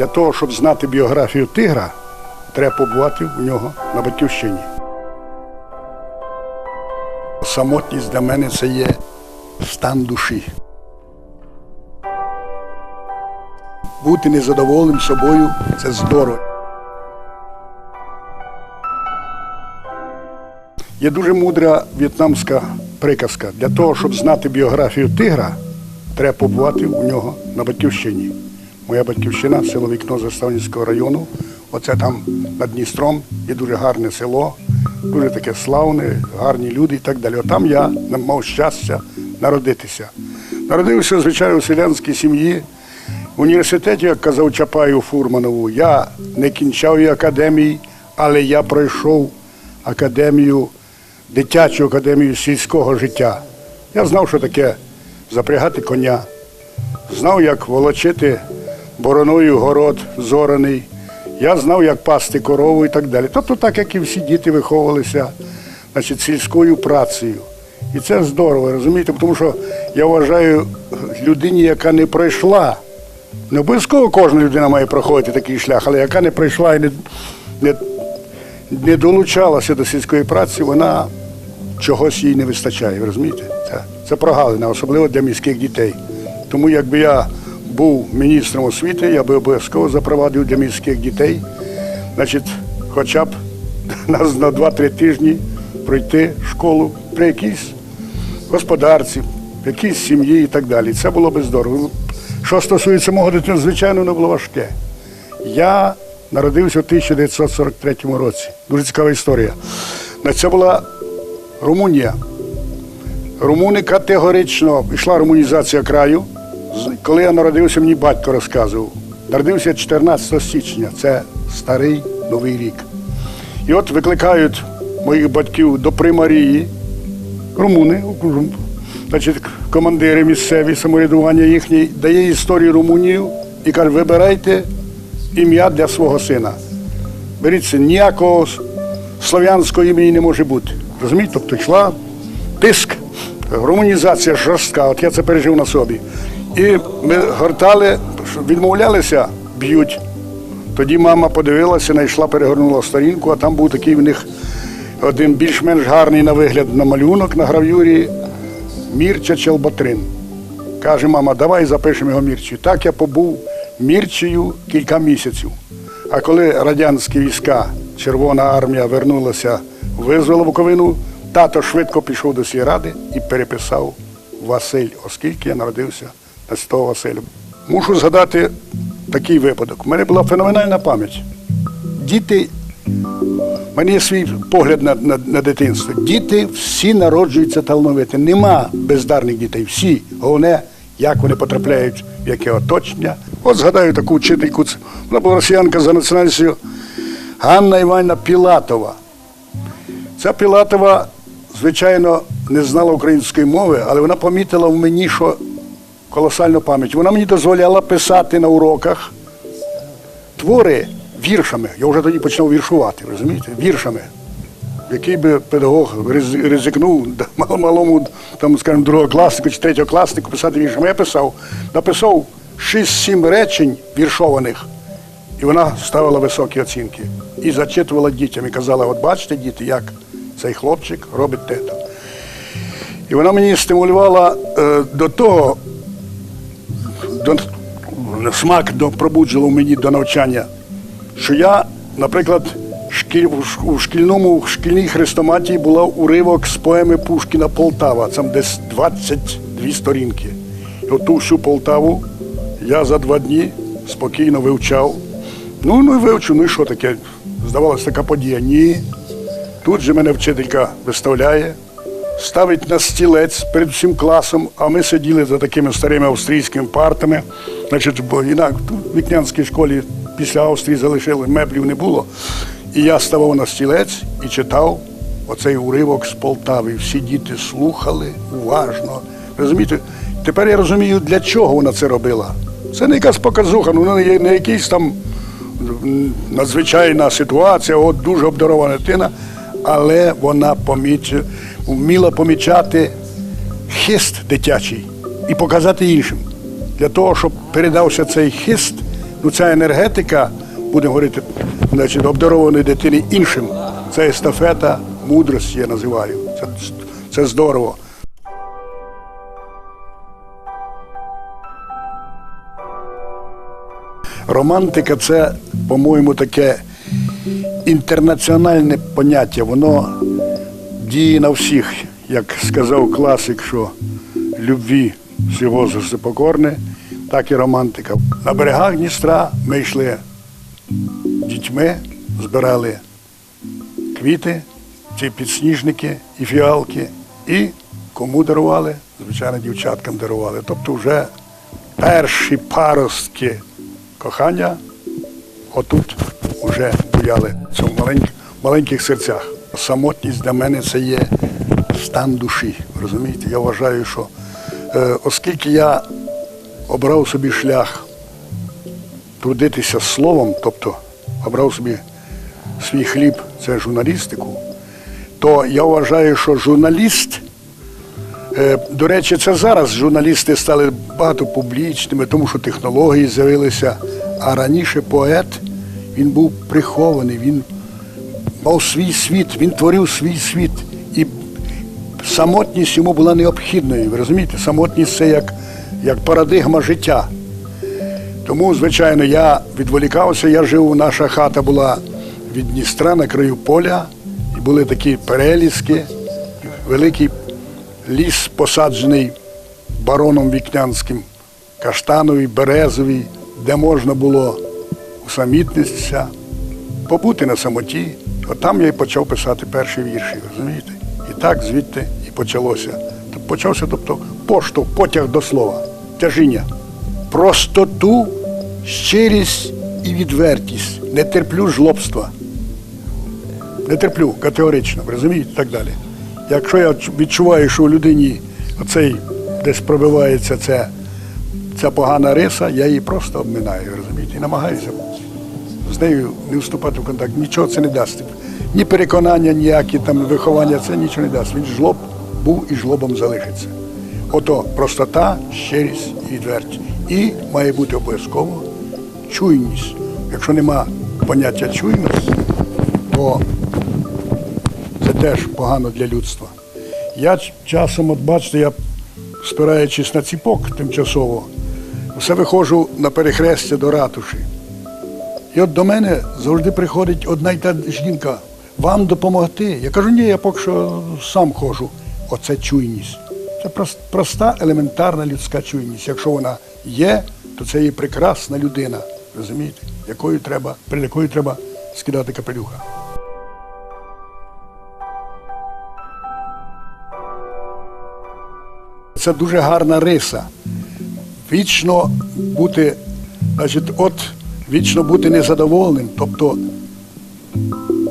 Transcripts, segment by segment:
Для того, щоб знати біографію тигра, треба побувати у нього на батьківщині. Самотність для мене це є стан душі. Бути незадоволеним собою це здорово. Є дуже мудра в'єтнамська приказка. Для того, щоб знати біографію тигра, треба побувати у нього на батьківщині. Моя батьківщина, село Вікно Заставницького району. Оце там над Дністром є дуже гарне село, дуже таке славне, гарні люди і так далі. Отам я мав щастя народитися. Народився, звичайно, у селянській сім'ї. В університеті, як казав Чапаю Фурманову, я не кінчав і академії, але я пройшов академію, дитячу академію сільського життя. Я знав, що таке запрягати коня, знав, як волочити бороною город зораний. Я знав, як пасти корову і так далі. Тобто, так як і всі діти виховувалися значить, сільською працею. І це здорово, розумієте? Тому що я вважаю людині, яка не пройшла, не обов'язково кожна людина має проходити такий шлях, але яка не пройшла і не, не, не долучалася до сільської праці, вона чогось їй не вистачає. Розумієте? Це, це прогалина, особливо для міських дітей. Тому якби я був міністром освіти, я би обов'язково запровадив для міських дітей, значить, хоча б на, на 2-3 тижні пройти школу при якійсь господарці, якійсь сім'ї і так далі. Це було би здорово. Що стосується мого дитини, звичайно, воно було важке. Я народився у 1943 році. Дуже цікава історія. Це була Румунія. Румуни категорично йшла румунізація краю. Коли я народився, мені батько розказував. Народився 14 січня, це старий новий рік. І от викликають моїх батьків до примарії, румуни, значить, командири місцеві, самоврядування їхнє, дає історію Румунію і каже, вибирайте ім'я для свого сина. Беріться, ніякого слов'янського імені не може бути. Розумієте? Тобто йшла тиск, румунізація жорстка, от я це пережив на собі. І ми гортали, відмовлялися, б'ють. Тоді мама подивилася, знайшла, перегорнула сторінку, а там був такий в них один більш-менш гарний на вигляд на малюнок на гравюрі Мірча Челботрин. Каже, мама, давай запишемо його Мірчею. Так я побув Мірчею кілька місяців. А коли радянські війська, Червона армія вернулася, визвала Буковину, тато швидко пішов до сільради і переписав Василь, оскільки я народився на святого Василя. Мушу згадати такий випадок. У мене була феноменальна пам'ять. Діти у мене є свій погляд на, на, на дитинство. Діти всі народжуються талановиті. Нема бездарних дітей. Всі. Головне, як вони потрапляють в яке оточення. От згадаю таку вчительку. Вона була росіянка за національністю Ганна Іванівна Пілатова. Ця Пілатова, звичайно, не знала української мови, але вона помітила в мені, що колосальну пам'ять. Вона мені дозволяла писати на уроках твори віршами. Я вже тоді почав віршувати, розумієте? Віршами. Який би педагог ризикнув малому, там, скажімо, другого класнику чи третього класнику писати віршами. Я писав, написав 6-7 речень віршованих, і вона ставила високі оцінки. І зачитувала дітям і казала: от бачите, діти, як цей хлопчик робить те-то. І вона мені стимулювала е, до того, до, смак до, пробуджував мені до навчання, що я, наприклад, у шкільному в шкільній хрестоматії була уривок з поеми Пушкіна Полтава, там десь 22 сторінки. І оту всю Полтаву я за два дні спокійно вивчав. Ну, ну і вивчу, ну і що таке? Здавалося, така подія. Ні. Тут же мене вчителька виставляє, ставить на стілець перед всім класом, а ми сиділи за такими старими австрійськими партами. Значить, бо інак в вікнянській школі після Австрії залишили, меблів не було. І я ставав на стілець і читав оцей уривок з Полтави. Всі діти слухали уважно. Розумієте? Тепер я розумію, для чого вона це робила. Це не якась показуха, ну не, якийсь там надзвичайна ситуація, от дуже обдарована дитина, але вона поміч... вміла помічати хист дитячий і показати іншим. Для того, щоб передався цей хист, Ну, ця енергетика, будемо говорити, значить, обдарованої дитини іншим. Це естафета мудрості, я називаю. Це, це здорово. Романтика це, по-моєму, таке інтернаціональне поняття. Воно діє на всіх, як сказав класик, що любві всі возрасти покорне, так і романтика. На берегах Дністра ми йшли дітьми, збирали квіти, ці підсніжники і фіалки, і кому дарували? Звичайно, дівчаткам дарували. Тобто вже перші паростки кохання отут вже буяли в цьому маленьких серцях. Самотність для мене це є стан душі. Розумієте? Я вважаю, що е, оскільки я обрав собі шлях трудитися словом, тобто обрав собі свій хліб, це журналістику, то я вважаю, що журналіст, е, до речі, це зараз журналісти стали багато публічними, тому що технології з'явилися. А раніше поет він був прихований, він мав свій світ, він творив свій світ. І самотність йому була необхідною. Ви розумієте? Самотність це як, як парадигма життя. Тому, звичайно, я відволікався, я жив, наша хата була від Дністра на краю поля, і були такі переліски, великий ліс посаджений бароном Вікнянським, каштановий, березовий, де можна було усамітнитися, побути на самоті. От там я і почав писати перші вірші, розумієте? І так звідти і почалося. Почався, тобто, поштовх, потяг до слова, тяжіння. Простоту, щирість і відвертість. Не терплю жлобства. Не терплю категорично, розумієте, і так далі. Якщо я відчуваю, що у людині оцей десь пробивається це, ця погана риса, я її просто обминаю, розумієте, і намагаюся нею не вступати в контакт. Нічого це не дасть. Ні переконання, ніякі там виховання, це нічого не дасть. Він жлоб був і жлобом залишиться. Ото простота, щирість і відвертість. І має бути обов'язково чуйність. Якщо нема поняття чуйності, то це теж погано для людства. Я часом, от бачите, я спираючись на ціпок тимчасово, все виходжу на перехрестя до ратуші. І от до мене завжди приходить одна й та жінка, вам допомогти. Я кажу, ні, я поки що сам ходжу. Оце чуйність. Це проста, елементарна людська чуйність. Якщо вона є, то це є прекрасна людина, розумієте, якою треба, перед якою треба скидати капелюха. Це дуже гарна риса. Вічно бути, значить, от вічно бути незадоволеним, тобто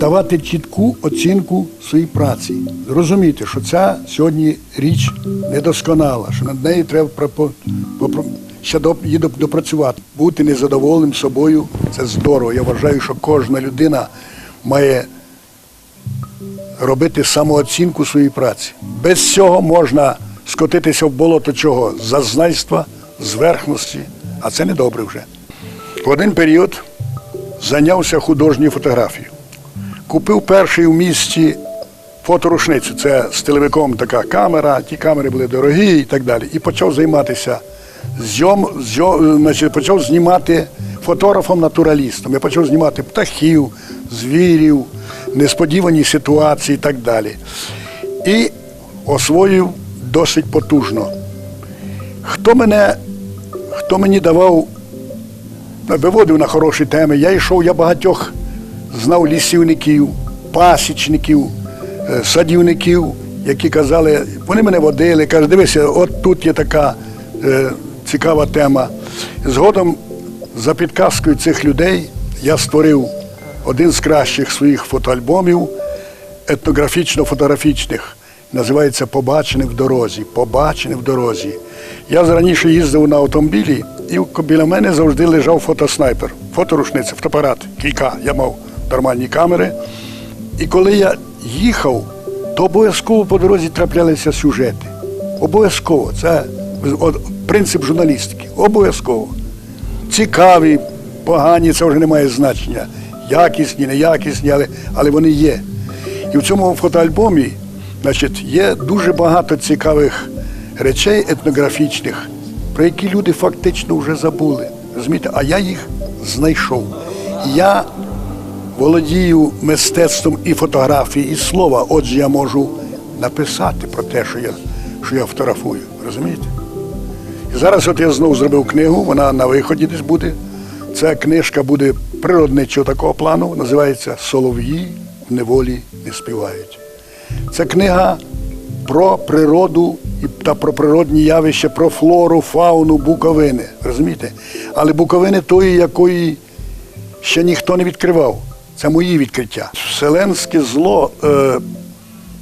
давати чітку оцінку своїй праці. Зрозуміти, що ця сьогодні річ недосконала, що над нею треба ще її допрацювати. Бути незадоволеним собою це здорово. Я вважаю, що кожна людина має робити самооцінку своєї праці. Без цього можна скотитися в болото чого? Зазнайства, зверхності, а це не добре вже. В один період зайнявся художньою фотографією. Купив перший у місті фоторушницю. Це з телевиком така камера, ті камери були дорогі і так далі. І почав займатися зйом, зйом, значить, почав знімати фотографом-натуралістом. Я почав знімати птахів, звірів, несподівані ситуації і так далі. І освоїв досить потужно. Хто мене, хто мені давав виводив на хороші теми. Я йшов, я багатьох знав лісівників, пасічників, е, садівників, які казали, вони мене водили, кажуть, дивися, от тут є така е, цікава тема. Згодом за підказкою цих людей я створив один з кращих своїх фотоальбомів етнографічно-фотографічних. Називається Побачене в дорозі. Побачене в дорозі. Я раніше їздив на автомобілі, і біля мене завжди лежав фотоснайпер, фоторушниця, фотоапарат, кілька. Я мав нормальні камери. І коли я їхав, то обов'язково по дорозі траплялися сюжети. Обов'язково. Це принцип журналістики. Обов'язково. Цікаві, погані, це вже не має значення. Якісні, неякісні, але, але вони є. І в цьому фотоальбомі значить, є дуже багато цікавих речей етнографічних, про які люди фактично вже забули. Розумієте? А я їх знайшов. Я володію мистецтвом і фотографії, і слова. Отже, я можу написати про те, що я, що я фотографую. Розумієте? І зараз от я знову зробив книгу, вона на виході десь буде. Ця книжка буде природничого такого плану, називається Солов'ї в неволі не співають. Це книга про природу та про природні явища, про флору, фауну Буковини. Розумієте? Але Буковини тої, якої ще ніхто не відкривав. Це мої відкриття. Вселенське зло. Е,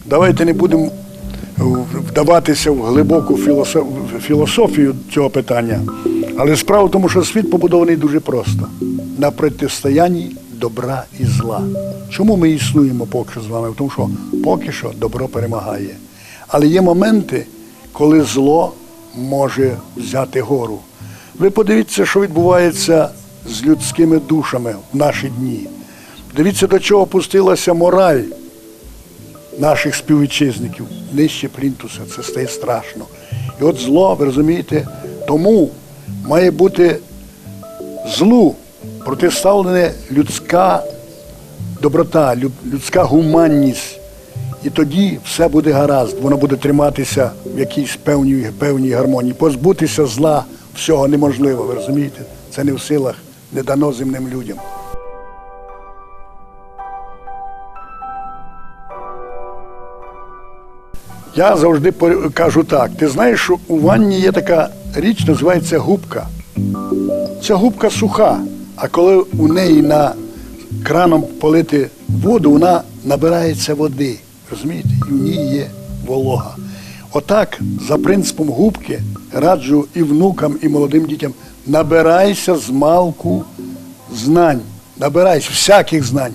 давайте не будемо вдаватися в глибоку філософію цього питання. Але справа в тому, що світ побудований дуже просто на протистоянні добра і зла. Чому ми існуємо поки що з вами? Тому що поки що добро перемагає. Але є моменти, коли зло може взяти гору. Ви подивіться, що відбувається з людськими душами в наші дні. Дивіться, до чого пустилася мораль наших співвітчизників нижче плінтуса. Це стає страшно. І от зло, ви розумієте, тому має бути злу протиставлена людська доброта, людська гуманність. І тоді все буде гаразд, воно буде триматися в якійсь певній, певній гармонії. Позбутися зла всього неможливо, ви розумієте? Це не в силах, не дано земним людям. Я завжди кажу так: ти знаєш, що у ванні є така річ, називається губка. Ця губка суха, а коли у неї на краном полити воду, вона набирається води. Розумієте? І в ній є волога. Отак, за принципом губки, раджу і внукам, і молодим дітям, набирайся з малку знань, набирайся всяких знань.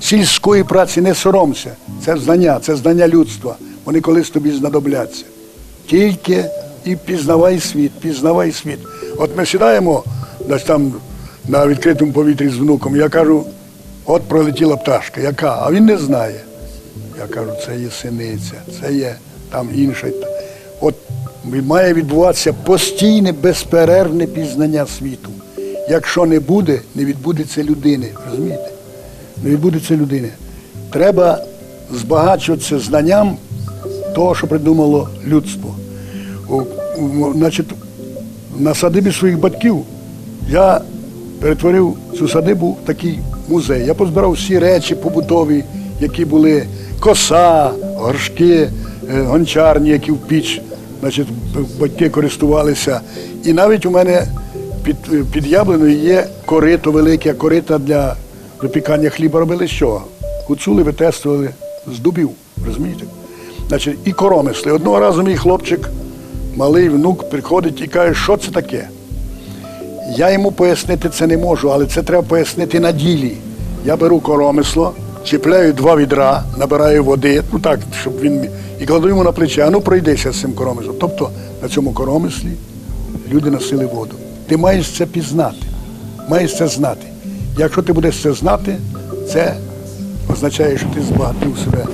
Сільської праці не соромся. Це знання, це знання людства. Вони колись тобі знадобляться. Тільки і пізнавай світ, пізнавай світ. От ми сідаємо десь там на відкритому повітрі з внуком, я кажу, от пролетіла пташка, яка? А він не знає. Я кажу, це є синиця, це є там інше. От має відбуватися постійне, безперервне пізнання світу. Якщо не буде, не відбудеться людини. Розумієте? Не відбудеться людини. Треба збагачуватися знанням того, що придумало людство. Значить, на садибі своїх батьків я перетворив цю садибу в такий музей. Я позбирав всі речі побутові, які були коса, горшки, е, гончарні, які в піч, значить, батьки користувалися. І навіть у мене під, під яблуною є корито велике, корита для випікання хліба робили з чого? Гуцули витестували з дубів, розумієте? Значить, і коромисли. Одного разу мій хлопчик, малий внук, приходить і каже, що це таке? Я йому пояснити це не можу, але це треба пояснити на ділі. Я беру коромисло, чіпляю два відра, набираю води, ну так, щоб він і кладу йому на плече, а ну пройдися з цим коромислом. Тобто на цьому коромислі люди носили воду. Ти маєш це пізнати, маєш це знати. Якщо ти будеш це знати, це означає, що ти збагатив себе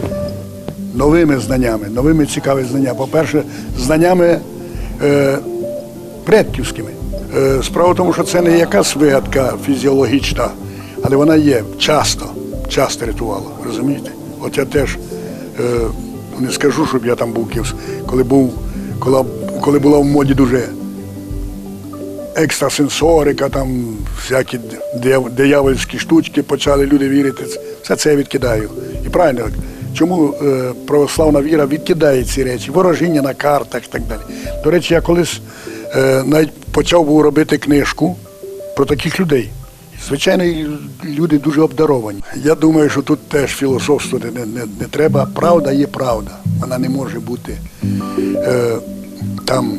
новими знаннями, новими цікавими знаннями. По-перше, знаннями е, предківськими. Е, справа в тому, що це не якась вигадка фізіологічна, але вона є часто, часто рятувала. Розумієте? От я теж е, не скажу, щоб я там був кимсь, коли був, коли, коли була в моді дуже екстрасенсорика, там всякі диявольські штучки, почали люди вірити. Все це я відкидаю. І правильно, чому е, православна віра відкидає ці речі, ворожіння на картах і так далі. До речі, я колись е, навіть почав був робити книжку про таких людей. Звичайно, люди дуже обдаровані. Я думаю, що тут теж філософство не, не, не треба. Правда є правда. Вона не може бути е, там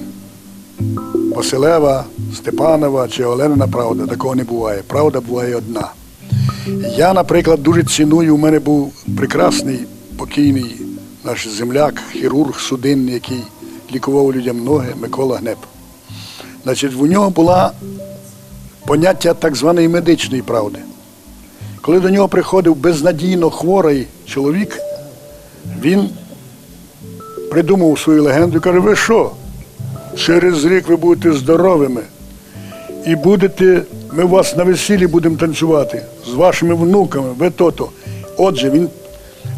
Василева, Степанова чи Оленина правда. Такого не буває. Правда буває одна. Я, наприклад, дуже ціную. У мене був прекрасний покійний наш земляк, хірург судинний, який лікував людям ноги Микола Гнеп. Значить, у нього була поняття так званої медичної правди. Коли до нього приходив безнадійно хворий чоловік, він придумав свою легенду і каже, ви що? Через рік ви будете здоровими і будете, ми вас на весіллі будемо танцювати з вашими внуками, ви то-то. Отже, він,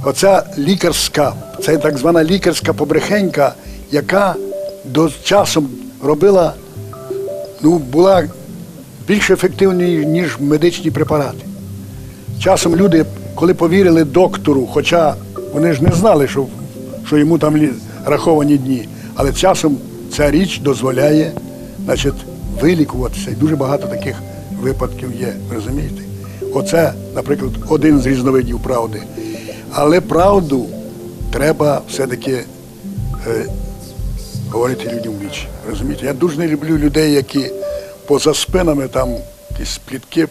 оця лікарська, це так звана лікарська побрехенька, яка до часом робила, ну, була більш ефективною, ніж медичні препарати. Часом люди, коли повірили доктору, хоча вони ж не знали, що, що йому там раховані дні, але часом ця річ дозволяє значить, вилікуватися. І дуже багато таких випадків є, розумієте? Оце, наприклад, один з різновидів правди. Але правду треба все-таки е, говорити людям в вічі. Розумієте? Я дуже не люблю людей, які поза спинами там якісь плітки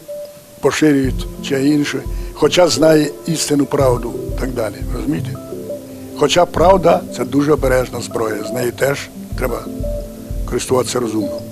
поширюють чи інше, хоча знає істинну правду і так далі. Розумієте? Хоча правда це дуже обережна зброя, з нею теж треба користуватися розумно.